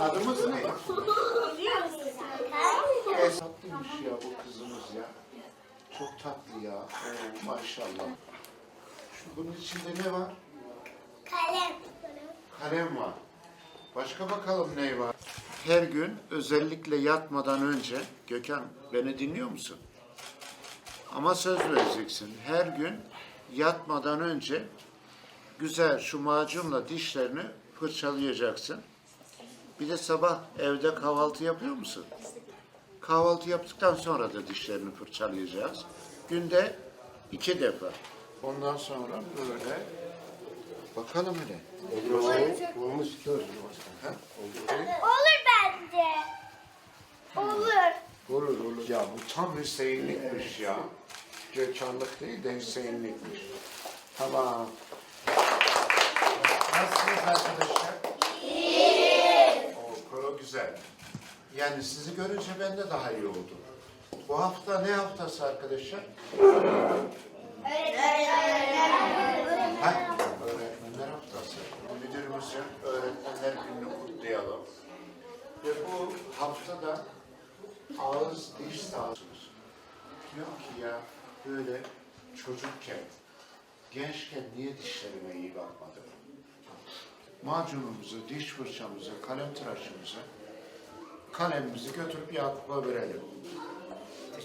Adımız ne? E, tatlıymış ya bu kızımız ya. Çok tatlı ya. Oo, maşallah. Şu bunun içinde ne var? Kalem. Kalem var. Başka bakalım ne var? Her gün özellikle yatmadan önce Gökhan beni dinliyor musun? Ama söz vereceksin. Her gün yatmadan önce güzel şu macunla dişlerini fırçalayacaksın. Bir de sabah evde kahvaltı yapıyor musun? Kahvaltı yaptıktan sonra da dişlerini fırçalayacağız. Günde iki defa. Ondan sonra böyle bakalım hele. Olmuş kör. Ha? Olur bence. Olur. Olur olur. Ya bu tam Hüseyinlikmiş ya. Gökhanlık değil de Hüseyinlikmiş. Tamam. Nasılsınız arkadaşlar? Güzel. Yani sizi görünce ben de daha iyi oldum. Bu hafta ne haftası arkadaşlar? Ha? Öğretmenler haftası. Müdürümüzün öğretmenler gününü kutlayalım. Ve bu haftada ağız diş sağlığımız. Diyor ki ya böyle çocukken, gençken niye dişlerime iyi bakmadım? Macunumuzu, diş fırçamızı, kalem tıraşımızı, kalemimizi götürüp Yakup'a verelim.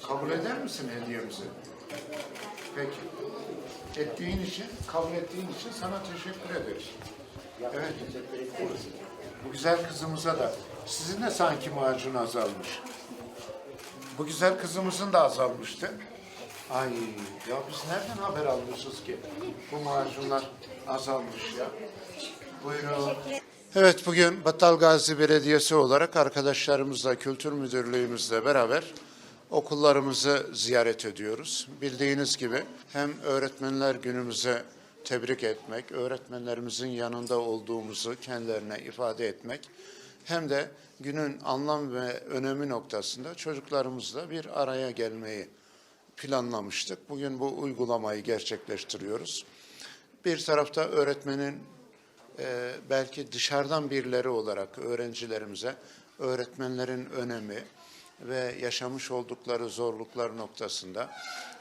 Kabul eder misin hediyemizi? Peki. Ettiğin için, kabul ettiğin için sana teşekkür ederiz. Evet. Bu güzel kızımıza da. Sizin de sanki macun azalmış. Bu güzel kızımızın da azalmıştı. Ay ya biz nereden haber almışız ki? Bu macunlar azalmış ya. Buyurun. Evet bugün Battal Gazi Belediyesi olarak arkadaşlarımızla, kültür müdürlüğümüzle beraber okullarımızı ziyaret ediyoruz. Bildiğiniz gibi hem öğretmenler günümüze tebrik etmek, öğretmenlerimizin yanında olduğumuzu kendilerine ifade etmek hem de günün anlam ve önemi noktasında çocuklarımızla bir araya gelmeyi planlamıştık. Bugün bu uygulamayı gerçekleştiriyoruz. Bir tarafta öğretmenin e, belki dışarıdan birileri olarak öğrencilerimize öğretmenlerin önemi ve yaşamış oldukları zorluklar noktasında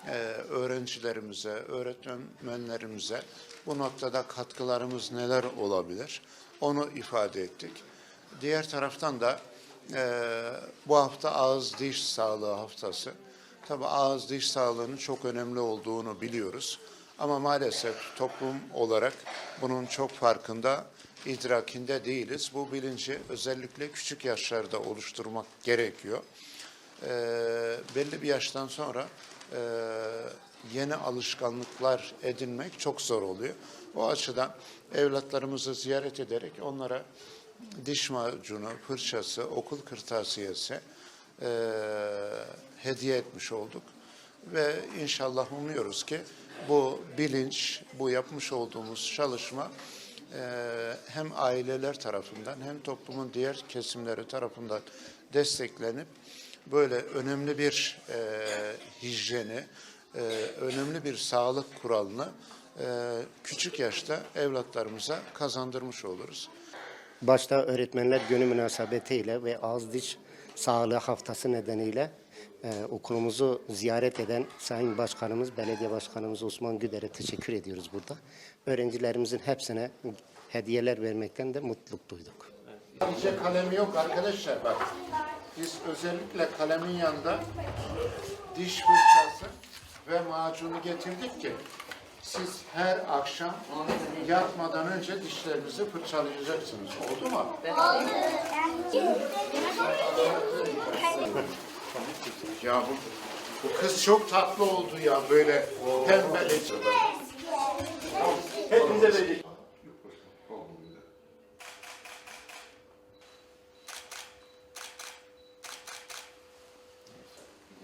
e, öğrencilerimize, öğretmenlerimize bu noktada katkılarımız neler olabilir onu ifade ettik. Diğer taraftan da e, bu hafta ağız diş sağlığı haftası. Tabii ağız diş sağlığının çok önemli olduğunu biliyoruz. Ama maalesef toplum olarak bunun çok farkında, idrakinde değiliz. Bu bilinci özellikle küçük yaşlarda oluşturmak gerekiyor. Ee, belli bir yaştan sonra e, yeni alışkanlıklar edinmek çok zor oluyor. O açıdan evlatlarımızı ziyaret ederek onlara diş macunu, fırçası, okul kırtasiyesi e, hediye etmiş olduk. Ve inşallah umuyoruz ki bu bilinç, bu yapmış olduğumuz çalışma e, hem aileler tarafından hem toplumun diğer kesimleri tarafından desteklenip böyle önemli bir e, hijyeni, e, önemli bir sağlık kuralını e, küçük yaşta evlatlarımıza kazandırmış oluruz. Başta öğretmenler günü münasebetiyle ve ağız diş sağlığı haftası nedeniyle e, okulumuzu ziyaret eden Sayın Başkanımız, Belediye Başkanımız Osman Güder'e teşekkür ediyoruz burada. Öğrencilerimizin hepsine hediyeler vermekten de mutluluk duyduk. Sadece kalemi yok arkadaşlar bak. Biz özellikle kalemin yanında diş fırçası ve macunu getirdik ki siz her akşam yatmadan önce dişlerinizi fırçalayacaksınız. Oldu mu? Ya bu, bu kız çok tatlı oldu ya böyle pembeli. Hepinize verecek.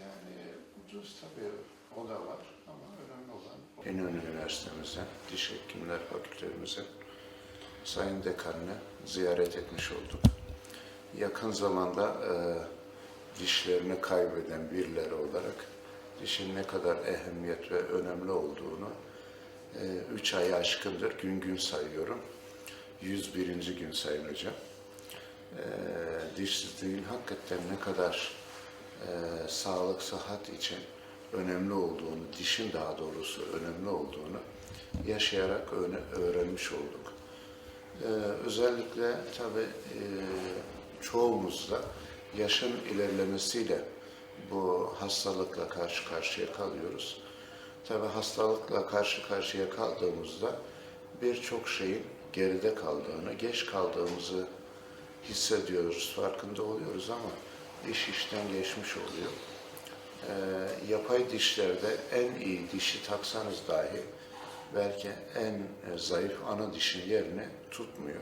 Yani ucuz tabii o da var ama önemli olan İnönü Üniversitemize, Diş Hekimler Fakültemize Sayın Dekanını ziyaret etmiş olduk. Yakın zamanda e, dişlerini kaybeden birileri olarak dişin ne kadar ehemmiyet ve önemli olduğunu e, üç ayı aşkındır gün gün sayıyorum. 101. gün sayın hocam. e, dişsizliğin hakikaten ne kadar e, sağlık, sıhhat için önemli olduğunu, dişin daha doğrusu önemli olduğunu yaşayarak öğrenmiş olduk. Ee, özellikle tabii e, çoğumuzda yaşın ilerlemesiyle bu hastalıkla karşı karşıya kalıyoruz. Tabii hastalıkla karşı karşıya kaldığımızda birçok şeyin geride kaldığını, geç kaldığımızı hissediyoruz, farkında oluyoruz ama iş işten geçmiş oluyor. Ee, yapay dişlerde en iyi dişi taksanız dahi belki en e, zayıf ana dişin yerini tutmuyor.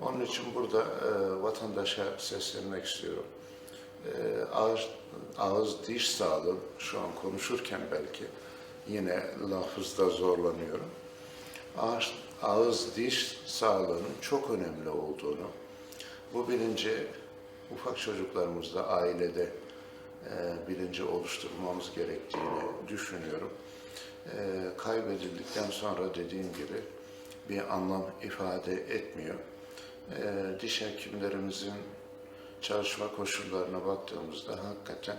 Onun için burada e, vatandaşa seslenmek istiyorum. E, ağız, ağız diş sağlığı şu an konuşurken belki yine lafızda zorlanıyorum. Ağız, ağız diş sağlığının çok önemli olduğunu, bu bilinci ufak çocuklarımızda ailede e, bilinci oluşturmamız gerektiğini düşünüyorum. E, kaybedildikten sonra dediğim gibi bir anlam ifade etmiyor. E, diş hekimlerimizin çalışma koşullarına baktığımızda hakikaten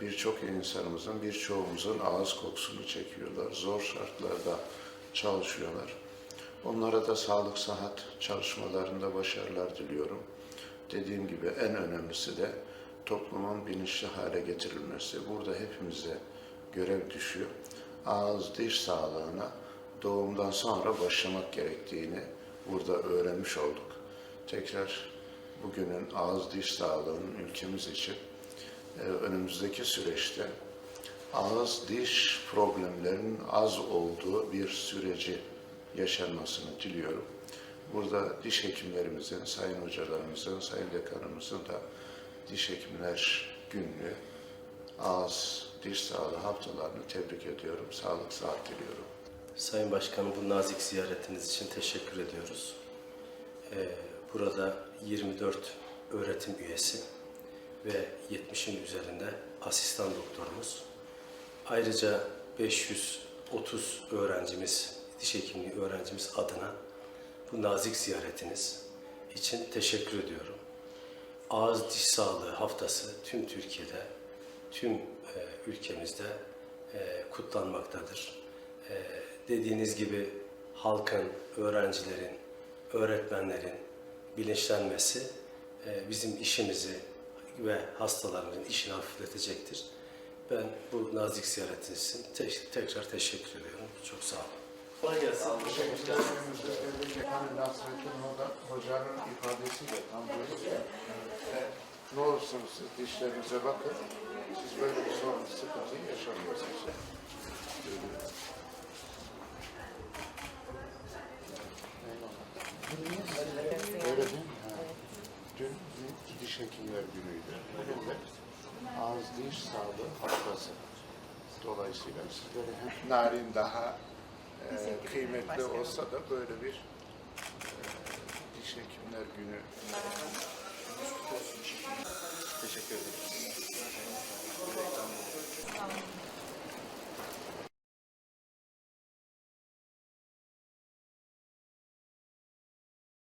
birçok insanımızın, birçoğumuzun ağız kokusunu çekiyorlar. Zor şartlarda çalışıyorlar. Onlara da sağlık sıhhat çalışmalarında başarılar diliyorum. Dediğim gibi en önemlisi de toplumun bilinçli hale getirilmesi. Burada hepimize görev düşüyor. Ağız diş sağlığına doğumdan sonra başlamak gerektiğini burada öğrenmiş olduk. Tekrar bugünün ağız diş sağlığının ülkemiz için e, önümüzdeki süreçte ağız diş problemlerinin az olduğu bir süreci yaşanmasını diliyorum. Burada diş hekimlerimizin, sayın hocalarımızın, sayın dekanımızın da diş hekimler günlüğü ağız diş sağlığı haftalarını tebrik ediyorum. Sağlık saat diliyorum. Sayın Başkanım bu nazik ziyaretiniz için teşekkür ediyoruz. Ee, burada 24 öğretim üyesi ve 70'in üzerinde asistan doktorumuz. Ayrıca 530 öğrencimiz, diş hekimliği öğrencimiz adına bu nazik ziyaretiniz için teşekkür ediyorum. Ağız diş sağlığı haftası tüm Türkiye'de, tüm e, ülkemizde e, kutlanmaktadır. E, dediğiniz gibi halkın, öğrencilerin, öğretmenlerin bilinçlenmesi e, bizim işimizi ve hastalarımızın işini hafifletecektir. Ben bu nazik ziyaretiniz için te- tekrar teşekkür ediyorum. Çok sağ olun. Kolay gelsin. Nasrettin Hoca, Hoca'nın ifadesiyle tam böyle. E, ne olursunuz siz dişlerinize bakın. Siz böyle bir sorun, sıkıntıyı yaşamıyorsunuz. Eyvallah. Öyle değil mi? Ha. Dün bir diş hekimler günüydü. Bugün de ağız diş sağlığı haftası. Dolayısıyla sizlere hem narin daha e, kıymetli olsa da böyle bir